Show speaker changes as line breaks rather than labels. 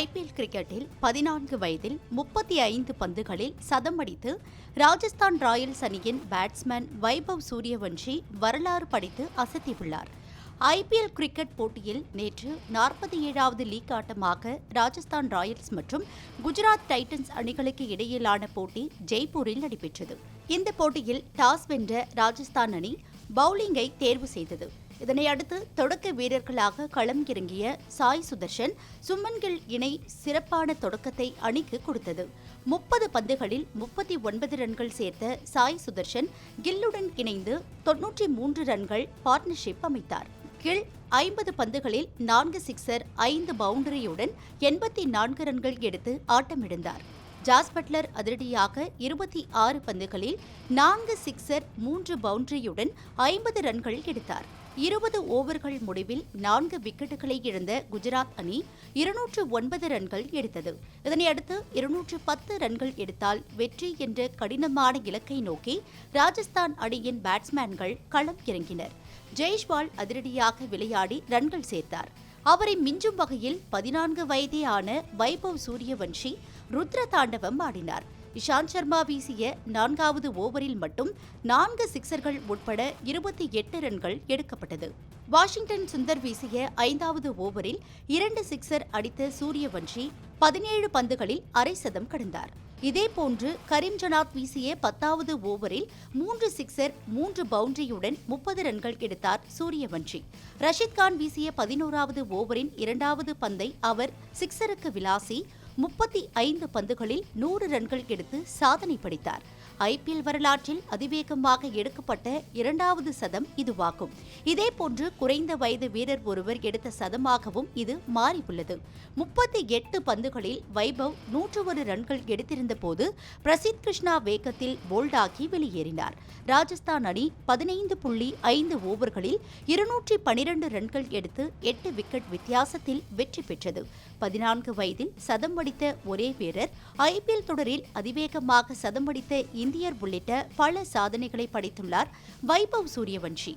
IPL கிரிக்கெட்டில் பதினான்கு வயதில் முப்பத்தி ஐந்து பந்துகளில் சதம் அடித்து ராஜஸ்தான் ராயல்ஸ் அணியின் பேட்ஸ்மேன் வைபவ் சூரியவன்ஷி வரலாறு படித்து அசத்தியுள்ளார் ஐபிஎல் கிரிக்கெட் போட்டியில் நேற்று நாற்பத்தி ஏழாவது லீக் ஆட்டமாக ராஜஸ்தான் ராயல்ஸ் மற்றும் குஜராத் டைட்டன்ஸ் அணிகளுக்கு இடையிலான போட்டி ஜெய்ப்பூரில் நடைபெற்றது இந்த போட்டியில் டாஸ் வென்ற ராஜஸ்தான் அணி பவுலிங்கை தேர்வு செய்தது இதனையடுத்து தொடக்க வீரர்களாக களம் இறங்கிய சாய் சுதர்ஷன் சுமன்கில் இணை சிறப்பான தொடக்கத்தை அணிக்கு கொடுத்தது முப்பது பந்துகளில் முப்பத்தி ஒன்பது ரன்கள் சேர்த்த சாய் சுதர்ஷன் கில்லுடன் இணைந்து தொன்னூற்றி மூன்று ரன்கள் பார்ட்னர்ஷிப் அமைத்தார் கில் ஐம்பது பந்துகளில் நான்கு சிக்ஸர் ஐந்து பவுண்டரியுடன் எண்பத்தி நான்கு ரன்கள் எடுத்து ஆட்டமிழந்தார் ஜாஸ் பட்லர் அதிரடியாக இருபத்தி ஆறு பந்துகளில் நான்கு சிக்ஸர் மூன்று பவுண்டரியுடன் ஐம்பது ரன்கள் எடுத்தார் இருபது ஓவர்கள் முடிவில் நான்கு விக்கெட்டுகளை இழந்த குஜராத் அணி இருநூற்று ஒன்பது ரன்கள் எடுத்தது இதனையடுத்து இருநூற்று பத்து ரன்கள் எடுத்தால் வெற்றி என்ற கடினமான இலக்கை நோக்கி ராஜஸ்தான் அணியின் பேட்ஸ்மேன்கள் களம் இறங்கினர் ஜெய்ஷ்வால் அதிரடியாக விளையாடி ரன்கள் சேர்த்தார் அவரை மிஞ்சும் வகையில் பதினான்கு வயதே ஆன வைபவ் சூரியவன்ஷி ருத்ர தாண்டவம் ஆடினார் இஷாந்த் சர்மா வீசிய நான்காவது ஓவரில் மட்டும் நான்கு சிக்சர்கள் உட்பட இருபத்தி எட்டு ரன்கள் எடுக்கப்பட்டது வாஷிங்டன் சுந்தர் வீசிய ஐந்தாவது ஓவரில் இரண்டு சிக்சர் அடித்த சூரியவன்ஷி பதினேழு பந்துகளில் அரை சதம் கடந்தார் இதேபோன்று கரீம் ஜனாத் வீசிய பத்தாவது ஓவரில் மூன்று சிக்சர் மூன்று பவுண்டரியுடன் முப்பது ரன்கள் எடுத்தார் சூரியவன்ஷி ரஷித் கான் வீசிய பதினோராவது ஓவரின் இரண்டாவது பந்தை அவர் சிக்சருக்கு விளாசி முப்பத்தி ஐந்து பந்துகளில் நூறு ரன்கள் எடுத்து சாதனை படைத்தார் ஐபிஎல் வரலாற்றில் அதிவேகமாக எடுக்கப்பட்ட இரண்டாவது சதம் இதுவாகும் இதேபோன்று குறைந்த வயது வீரர் ஒருவர் எடுத்த சதமாகவும் இது மாறியுள்ளது முப்பத்தி எட்டு பந்துகளில் வைபவ் நூற்று ஒரு ரன்கள் எடுத்திருந்த போது பிரசித் கிருஷ்ணா வேகத்தில் போல்டாகி வெளியேறினார் ராஜஸ்தான் அணி பதினைந்து புள்ளி ஐந்து ஓவர்களில் இருநூற்றி பனிரெண்டு ரன்கள் எடுத்து எட்டு விக்கெட் வித்தியாசத்தில் வெற்றி பெற்றது பதினான்கு வயதில் சதம் அடித்த ஒரே வீரர் ஐபிஎல் தொடரில் அதிவேகமாக சதம் அடித்த இந்தியர் உள்ளிட்ட பல சாதனைகளை படைத்துள்ளார் வைபவ் சூரியவன்ஷி